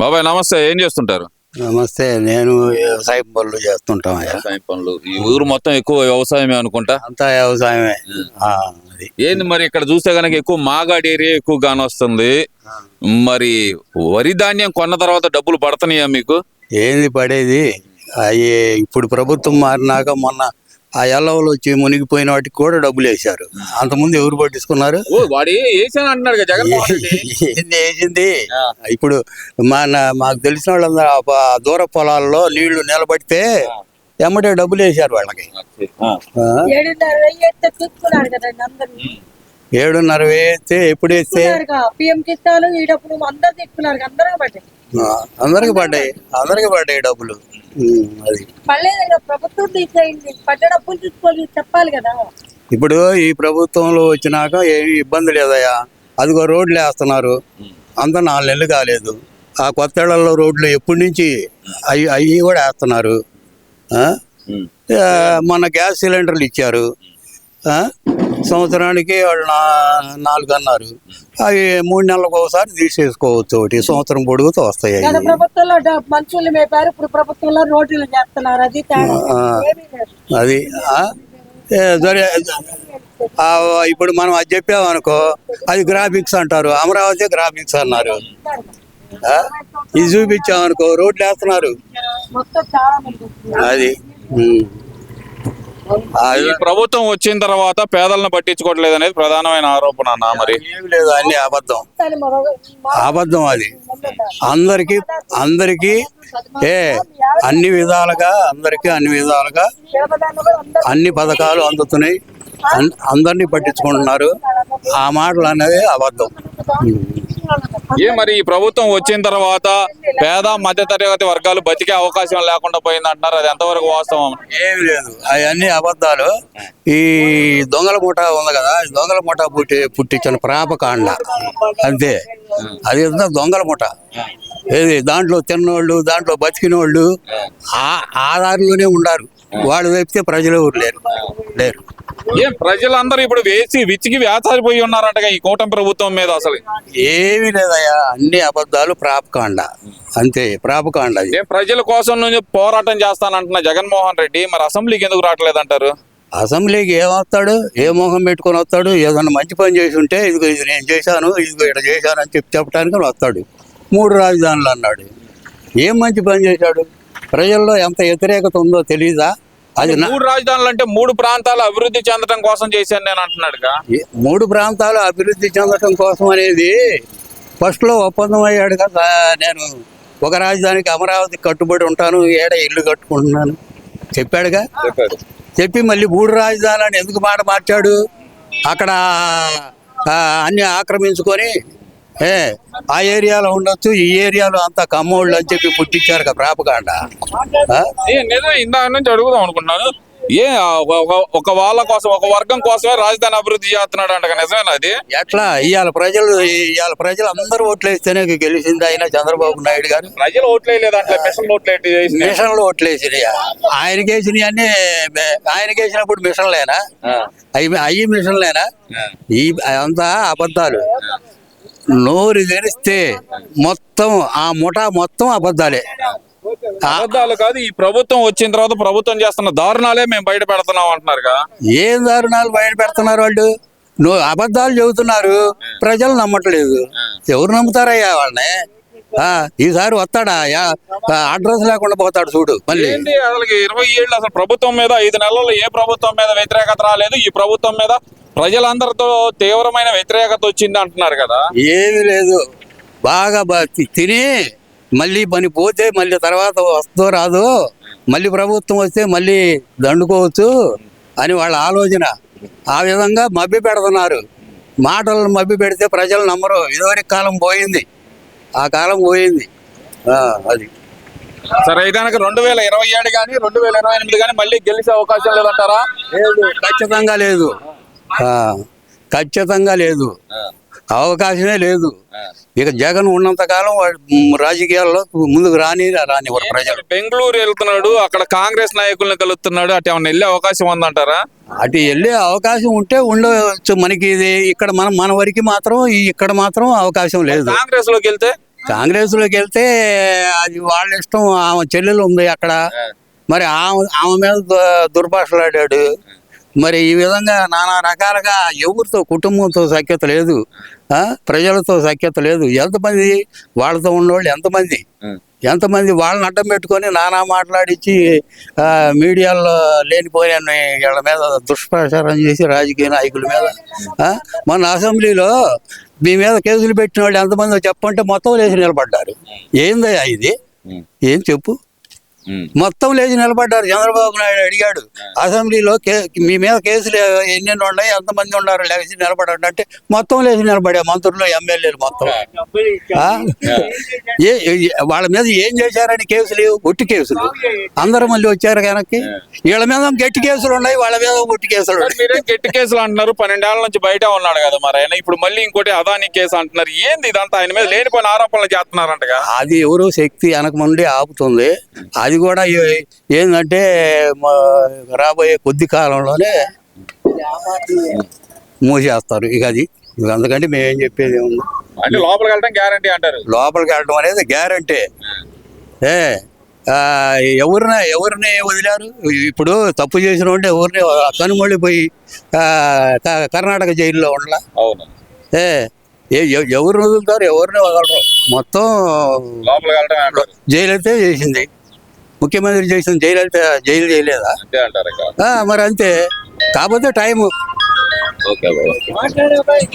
బాబాయ్ నమస్తే ఏం చేస్తుంటారు? నమస్తే నేను వ్యవసాయం పనులు చేస్తుంటాం అయ్యా వ్యవసాయం పనులు. ఈ ఊరు మొత్తం ఎక్కువ వ్యవసాయమే అనుకుంటా? అంతా వ్యవసాయమే. ఏంది మరి ఇక్కడ చూస్తే కనుక ఎక్కువ మాగాడి ఏరియా ఎక్కువ గాని వస్తుంది మరి వరి ధాన్యం కొన్న తర్వాత డబ్బులు పడుతున్నాయా మీకు? ఏంది పడేది? అవి ఇప్పుడు ప్రభుత్వం మారినాక మొన్న ఆ ఎల్లవలు వచ్చి మునిగిపోయిన వాటికి కూడా డబ్బులు వేశారు. అంతకుముందు ఎవరు పట్టించుకున్నారు? వేసింది? ఇప్పుడు మన మాకు తెలిసిన వాళ్ళందరూ దూర పొలాల్లో నీళ్ళు నిలబడితే ఎమ్మటే డబ్బులు వేశారు వాళ్ళకి. ఏడున్నర వేస్తే ఎప్పుడు వేస్తే? అందరికి పడ్డాయి. అందరికి పడ్డాయి డబ్బులు. అది పర్లేదు ప్రభుత్వం తీసేయండి. పడ్డ డబ్బులు తీసుకోవాలి చెప్పాలి కదా. ఇప్పుడు ఈ ప్రభుత్వంలో వచ్చినాక ఏమి ఇబ్బంది లేదయ్యా. అదిగో రోడ్లు వేస్తున్నారు. అంత నాలుగు నెలలు కాలేదు. ఆ కొత్తేళ్ళలో రోడ్లు ఎప్పటి నుంచి అవి అవి కూడా వేస్తున్నారు. మొన్న గ్యాస్ సిలిండర్లు ఇచ్చారు. ఆ? సంవత్సరానికి వాళ్ళు నాలుగు అన్నారు అవి మూడు నెలలకు ఒకసారి తీసేసుకోవచ్చు ఒకటి. సంవత్సరం పొడుగుతూ వస్తాయి గత అవి. ప్రభుత్వంలో డ- మనుషులు మేపారు. ఇప్పుడు ప్రభుత్వంలో రోడ్లు చేస్తున్నారు. అది. అది ఇప్పుడు మనం అది చెప్పామనుకో అది గ్రాఫిక్స్ అంటారు. అమరావతి గ్రాఫిక్స్ అన్నారు? ఇది చూపించామనుకో రోడ్లు వేస్తున్నారు. అది ఈ ప్రభుత్వం వచ్చిన తర్వాత పేదలను పట్టించుకోవట్లేదు అనేది ప్రధానమైన ఆరోపణ అన్న మరి. లేదు అన్ని అబద్ధం. అబద్ధం అది. అందరికి అందరికి ఏ అన్ని విధాలుగా అందరికి అన్ని విధాలుగా అన్ని పథకాలు అందుతున్నాయి. అందరినీ పట్టించుకుంటున్నారు. ఆ మాటలు అనేది అబద్ధం. ఏ మరి ఈ ప్రభుత్వం వచ్చిన తర్వాత పేద మధ్య తరగతి వర్గాలు బతికే అవకాశం లేకుండా పోయింది అంటున్నారు అది ఎంతవరకు వాస్తవం? ఏమి లేదు. అవన్నీ అబద్ధాలు. ఈ దొంగల ముఠా ఉంది కదా దొంగల ముఠా పుట్టి పుట్టించిన ప్రాపకాండ. అంతే. అది దొంగల ముఠ ఏది? దాంట్లో తిన్నోళ్ళు దాంట్లో బతికినోళ్ళు ఆ ఆధారంలోనే ఉండారు. వాళ్ళు తప్పితే ప్రజలు ఎవరు లేరు. లేరు. ఏం ప్రజలందరూ ఇప్పుడు వేసి విచ్చికి వేసారిపోయి ఉన్నారంటగా ఈ కూటమి ప్రభుత్వం మీద అసలు? ఏమీ లేదయ్యా అన్ని అబద్ధాలు ప్రాపకాండ. అంతే ప్రాపకాండ ఏం ప్రజల కోసం నుంచి పోరాటం చేస్తానంటున్న జగన్మోహన్ రెడ్డి మరి అసెంబ్లీకి ఎందుకు రావట్లేదంటారు? అసెంబ్లీకి ఏమవుతాడు ఏ మొహం పెట్టుకొని వస్తాడు? ఏదన్నా మంచి పని చేసి ఉంటే ఇదిగో ఇది నేను చేశాను ఇదిగో ఇక్కడ చేశాను అని చెప్పి చెప్పడానికి వస్తాడు. మూడు రాజధానులు అన్నాడు. ఏం మంచి పని చేశాడు? ప్రజల్లో ఎంత వ్యతిరేకత ఉందో తెలీదా? అది మూడు రాజధానులు అంటే మూడు ప్రాంతాలు అభివృద్ధి చెందడం కోసం చేశాను నేను అంటున్నాడుగా. మూడు ప్రాంతాలు అభివృద్ధి చెందటం కోసం అనేది ఫస్ట్లో ఒప్పందం అయ్యాడు కదా. నేను ఒక రాజధానికి అమరావతి కట్టుబడి ఉంటాను ఏడ ఇల్లు కట్టుకుంటున్నాను చెప్పాడుగా. చెప్పి మళ్ళీ మూడు రాజధానులను ఎందుకు మాట మార్చాడు? అక్కడ అన్ని ఆక్రమించుకొని ఏ ఆ ఏరియాలో ఉండొచ్చు ఈ ఏరియాలో అంతా కమ్మోళ్ళు అని చెప్పి పుట్టించారు కదా ప్రాపకాండ ఇందాక నుంచి అడుగుదాం అనుకుంటున్నాను ఏ ఒక- వాళ్ళ కోసం ఒక వర్గం కోసమే రాజధాని అభివృద్ధి చేస్తున్నాడు అంట నిజమేనా అది? ఎట్లా? ఇవాళ ప్రజలు ఇవాళ ప్రజలు అందరూ ఓట్లేస్తేనే గెలిచింది అయినా చంద్రబాబు నాయుడు గారు. ప్రజలు ఓట్లేదంటే ఓట్లేట్ మిషన్లు ఓట్లేసినాయి ఆయనకి వేసినవి అన్ని ఆయనకి వేసినప్పుడు మిషన్లేనా? అవి అవి మిషన్లేనా? ఈ అంతా అబద్ధాలు. నోరు తెరిస్తే మొత్తం ఆ ముఠా మొత్తం అబద్ధాలే. అబద్ధాలు కాదు ఈ ప్రభుత్వం వచ్చిన తర్వాత ప్రభుత్వం చేస్తున్న దారుణాలే మేము బయట పెడుతున్నాం అంటున్నారుగా. ఏం దారుణాలు బయట పెడుతున్నారు వాళ్ళు? నువ్వు అబద్ధాలు చెబుతున్నారు ప్రజలు నమ్మట్లేదు. ఎవరు నమ్ముతారయ్యా వాళ్ళని? ఆ, ఈసారి వస్తాడా? అడ్రస్ లేకుండా పోతాడు చూడు మళ్ళీ. ఇరవై ఏళ్ళు అసలు ప్రభుత్వం మీద ఐదు నెలల్లో ఏ ప్రభుత్వం మీద వ్యతిరేకత రాలేదు ఈ ప్రభుత్వం మీద ప్రజలందరితో తీవ్రమైన వ్యతిరేకత వచ్చింది అంటున్నారు కదా. ఏమీ లేదు. బాగా తిని మళ్ళీ పని పోతే మళ్ళీ తర్వాత వస్తుందో రాదో మళ్ళీ ప్రభుత్వం వస్తే మళ్ళీ దండుకోవచ్చు అని వాళ్ళ ఆలోచన. ఆ విధంగా మభ్య పెడుతున్నారు. మాటలను మభ్య పెడితే ప్రజలు నమ్మరు. ఇదివరకు కాలం పోయింది. ఆ కాలం పోయింది. ఆ, అది. సరే అయితే కనుక రెండు వేల ఇరవై ఏడు కానీ రెండు వేల ఇరవై ఎనిమిది కానీ మళ్ళీ గెలిచే అవకాశం లేదంటారా? ఖచ్చితంగా లేదు. ఖచ్చితంగా లేదు. అవకాశమే లేదు. ఇక జగన్ ఉన్నంత కాలం రాజకీయాల్లో ముందుకు రాని రాని ప్రజలు. బెంగళూరు వెళ్తున్నాడు అక్కడ కాంగ్రెస్ నాయకులను కలుస్తున్నాడు అటు ఏమన్నా వెళ్ళే అవకాశం ఉందంటారా? అటు వెళ్ళే అవకాశం ఉంటే ఉండవచ్చు మనకి ఇది ఇక్కడ మనం మన వరకు మాత్రం ఇక్కడ మాత్రం అవకాశం లేదు. కాంగ్రెస్లోకి వెళ్తే? కాంగ్రెస్లోకి వెళ్తే అది వాళ్ళ ఇష్టం. ఆమె చెల్లెలు ఉంది అక్కడ. మరి ఆమె ఆమె మీద దుర్భాషలాడాడు. మరి ఈ విధంగా నానా రకాలుగా ఎవరితో కుటుంబంతో సఖ్యత లేదు? ప్రజలతో సఖ్యత లేదు ఎంతమంది వాళ్ళతో ఉన్నవాళ్ళు ఎంతమంది. ఎంతమంది వాళ్ళని అడ్డం పెట్టుకొని నానా మాట్లాడించి మీడియాలో లేనిపోయిన వీళ్ళ మీద దుష్ప్రచారం చేసి రాజకీయ నాయకుల మీద ఆ? మొన్న అసెంబ్లీలో మీ మీద కేసులు పెట్టిన వాళ్ళు ఎంతమంది చెప్పంటే మొత్తం లేచి నిలబడ్డారు ఏందయ్యా ఇది. ఏం చెప్పు. మొత్తం లేచి నిలబడ్డారు. చంద్రబాబు నాయుడు అడిగాడు. అసెంబ్లీలో మీ మీద కేసులు ఎన్నెన్ని ఉన్నాయి ఎంతమంది ఉన్నారు లేచి నిలబడండి అంటే మొత్తం లేచి నిలబడే మంత్రులు ఎమ్మెల్యేలు మొత్తం. వాళ్ళ మీద ఏం చేశారని కేసులు? ఒట్టి కేసులు. అందరూ మళ్ళీ వచ్చారు వెనక్కి. వీళ్ళ మీద గట్టి కేసులు ఉన్నాయి వాళ్ళ మీద ఒట్టి కేసులు గట్టి కేసులు అంటున్నారు? పన్నెండేళ్ళ నుంచి బయట ఉన్నాడు కదా మరి ఆయన. ఇప్పుడు మళ్ళీ ఇంకోటి అదాని కేసు అంటున్నారు. ఏంది ఇదంతా? ఆయన మీద లేనిపోయిన ఆరోపణలు చేస్తున్నారంటగా. అది ఎవరో శక్తి వెనక ముందే ఆపుతుంది. అది కూడా ఏంటంటే రాబోయే కొద్ది కాలంలోనే మూసేస్తారు. ఇక అది అందుకంటే మేమేం చెప్పేది ఏముంది? అంటే లోపలికి వెళ్ళడం గ్యారంటీ అంటారు. లోపలికి వెళ్ళడం అనేది గ్యారంటీ ఏ ఎవరిని ఎవరిని వదిలారు? ఇప్పుడు తప్పు చేసిన వాడిని ఎవరిని కనుమొళ్ళి పోయి కర్ణాటక జైల్లో ఉండలా? అవును. ఏ ఏ- ఎ- ఎవరిని వదులుతారు? ఎవరిని వదలరు? మొత్తం అంటారు. జైలైతే చేసింది. ముఖ్యమంత్రి చేసిన జైలు అయితే జైలు చేయలేదా? మరి అంతే. కాకపోతే టైము. ఓకే